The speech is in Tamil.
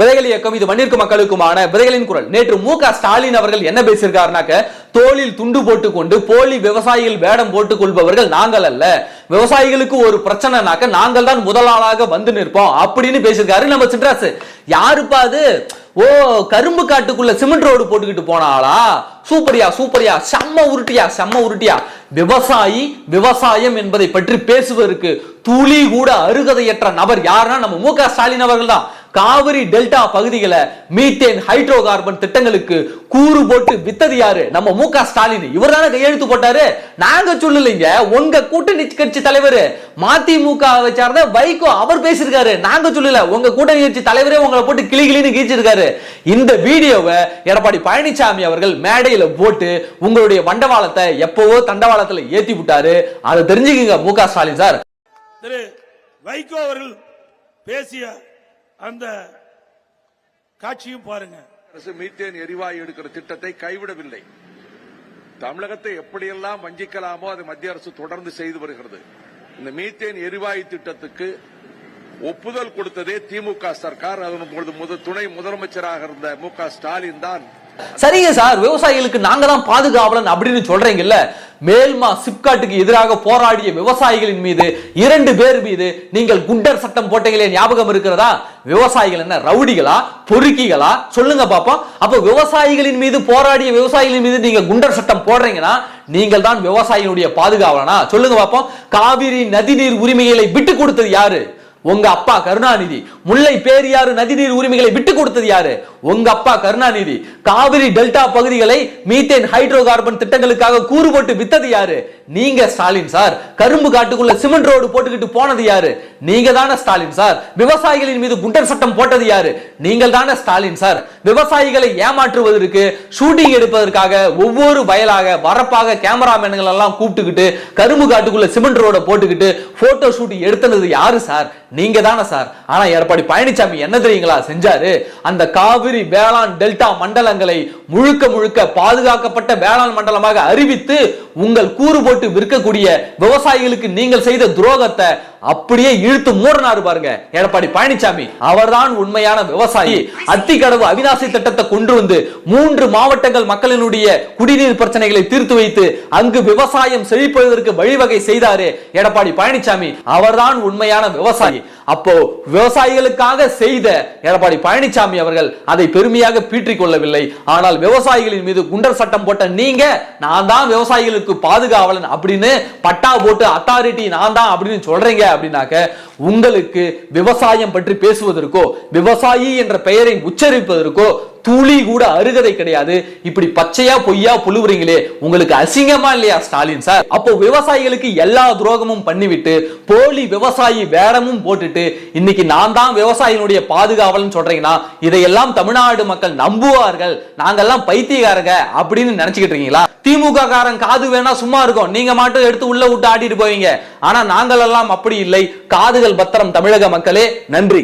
விதைகள் இயக்கம் இது மண்ணிற்கு மக்களுக்குமான விதைகளின் குரல். நேற்று மு க ஸ்டாலின் அவர்கள் என்ன பேசியிருக்காருனாக்க தோளில் துண்டு போட்டுக்கொண்டு போலி விவசாயிகள் வேடம் போட்டுக் கொள்பவர்கள் நாங்கள் அல்ல. விவசாயிகளுக்கு ஒரு பிரச்சனைனாக்க நாங்கள் தான் முதலாளாக வந்து நிற்போம் அப்படின்னு பேசியிருக்காரு நம்ம சின்ராசு. யாருப்பா அது? ஓ கரும்பு காட்டுக்குள்ள சிமெண்ட் ரோடு போட்டுக்கிட்டு போனாளா சூப்பரியா சூப்பரியா செம்ம உருட்டியா செம்ம உருட்டியா. விவசாயி விவசாயம் என்பதை பற்றி பேசுவதற்கு துளி கூட அருகதையற்ற நபர் யாருன்னா நம்ம மு க ஸ்டாலின் அவர்கள் தான். காவிரி டெல்டா பகுதிகளை மீத்தேன் ஹைட்ரோ கார்பன் திட்டங்களுக்கு கூறு போட்டு வித்தது யாரு? நம்ம மு க ஸ்டாலின். இவர் தானே கையெழுத்து போட்டாரு? நாங்க சொல்லலைங்க. உங்க கூட்டணி கட்சி தலைவர் மதிமுக சார்ந்த வைகோ அவர் பேசியிருக்காரு. நாங்க சொல்லல. உங்க கூட்டணி கட்சி தலைவரே உங்களை போட்டு கிளி கிளின்னு கீச்சிருக்காரு. இந்த வீடியோவை எடப்பாடி பழனிசாமி அவர்கள் மேடையில போட்டு உங்களுடைய வண்டவாளத்தை எப்பவோ தண்டவாளத்துல ஏத்தி விட்டாரு. அதை தெரிஞ்சுக்கங்க மு க ஸ்டாலின் சார். திரு வைகோ அவர்கள் பேசிய அந்த காட்சியும் பாருங்க. அரசு மீத்தேன் எரிவாயு எடுக்கிற திட்டத்தை கைவிடவில்லை. தமிழகத்தை எப்படியெல்லாம் வஞ்சிக்கலாமோ அதை மத்திய அரசு தொடர்ந்து செய்து வருகிறது. இந்த மீத்தேன் எரிவாயு திட்டத்துக்கு ஒப்புதல் கொடுத்ததே திமுக சர்க்கார். அதன் பொழுது முத- துணை முதலமைச்சராக இருந்த மு க ஸ்டாலின் தான் சரிங்க சார் விவசாயிகளுக்கு நாங்க தான் பாதுகாவலன் அப்படின்னு சொல்றீங்கல்ல. மேல்மா சிப்காட்டுக்கு எதிராக போராடிய விவசாயிகளின் மீது இரண்டு பேர் மீது நீங்கள் குண்டர் சட்டம் போட்டீங்களே ஞாபகம் இருக்கிறதா? விவசாயிகள் என்ன ரவுடிகளா? பொறுக்கிகளா? சொல்லுங்க பாப்போம். அப்ப விவசாயிகளின் மீது போராடிய விவசாயிகளின் மீது நீங்க குண்டர் சட்டம் போடுறீங்கன்னா நீங்கள் தான் விவசாயிகளுடைய பாதுகாவலனா? சொல்லுங்க பாப்போம். காவிரி நதிநீர் உரிமைகளை விட்டு கொடுத்தது யாரு? உங்க அப்பா கருணாநிதி. முல்லை பேரியாறு நதிநீர் உரிமைகளை விட்டு கொடுத்தது யாரு? உங்க அப்பா கருணாநிதி. காவிரி டெல்டா பகுதிகளை மீத்தேன் ஹைட்ரோ கார்பன் திட்டங்களுக்காக கூறு போட்டு வித்தது யாரு? நீங்க ஸ்டாலின் சார். கரும்பு காட்டுக்குள்ள சிமெண்ட் ரோடு போட்டுக்கிட்டு போனது யாரு? நீங்க தானே ஸ்டாலின் சார். விவசாயிகளின் மீது குண்டர் சட்டம் போட்டது யாரு? நீங்கள் தானே ஸ்டாலின் சார். விவசாயிகளை ஏமாற்றுவதற்கு ஷூட்டிங் எடுப்பதற்காக ஒவ்வொரு வயலாக வரப்பாக கேமராமேன்கள் எல்லாம் கூப்பிட்டுக்கிட்டு கரும்பு காட்டுக்குள்ள சிமெண்ட் ரோட போட்டுக்கிட்டு போட்டோ ஷூட் எடுத்தது யாரு சார் நீங்க தானே சார் ஆனா எடப்பாடி பழனிசாமி என்ன தெரியுங்களா செஞ்சாரு? அந்த காவிரி வேளாண் டெல்டா மண்டலங்களை முழுக்க முழுக்க பாதுகாக்கப்பட்ட வேளாண் மண்டலமாக அறிவித்து உங்கள் கூறு போட்டு விற்கக்கூடிய விவசாயிகளுக்கு நீங்கள் செய்த துரோகத்தை அப்படியே இழுத்து மூடனாரு பாருங்க எடப்பாடி பழனிசாமி. அவர்தான் உண்மையான விவசாயி. அத்திக்கடவு அவிநாசி திட்டத்தை கொண்டு வந்து மூன்று மாவட்டங்கள் மக்களினுடைய குடிநீர் பிரச்சனைகளை தீர்த்து வைத்து அங்கு விவசாயம் செழிப்பதற்கு வழிவகை செய்தாரு எடப்பாடி பழனிசாமி. அவர்தான் உண்மையான விவசாயி. அப்போ விவசாயிகளுக்காக செய்த எடப்பாடி பழனிசாமி அவர்கள் அதை பெருமையாக பீற்றிக் கொள்ளவில்லை. ஆனால் விவசாயிகளின் மீது குண்டர் சட்டம் போட்ட நீங்க நான் தான் விவசாயிகளுக்கு பாதுகாவலன் அப்படின்னு பட்டா போட்டு அத்தாரிட்டி நான் தான் அப்படின்னு சொல்றீங்க அப்படின்னாக்க உங்களுக்கு விவசாயம் பற்றி பேசுவதற்கோ விவசாயி என்ற பெயரை உச்சரிப்பதற்கோ துளி கூட அருகதை கிடையாது. இப்படி பச்சையா பொய்யா புழுவுறீங்களே உங்களுக்கு அசிங்கமா இல்லையா ஸ்டாலின் சார்? அப்போ விவசாயிகளுக்கு எல்லா துரோகமும் பண்ணிவிட்டு போலி விவசாயி வேடமும் போட்டுட்டு இன்னைக்கு நான் தான் விவசாயினுடைய பாதுகாவல்னு சொல்றீங்கன்னா இதையெல்லாம் தமிழ்நாடு மக்கள் நம்புவார்கள். நாங்கெல்லாம் பைத்தியக்காரங்க அப்படின்னு நினைச்சுக்கிட்டு இருக்கீங்களா? திமுக காரன் காது வேணா சும்மா இருக்கும். நீங்க மட்டும் எடுத்து உள்ள விட்டு ஆடிட்டு போவீங்க. ஆனா நாங்கள் எல்லாம் அப்படி இல்லை. காதுகள் பத்திரம் தமிழக மக்களே நன்றி.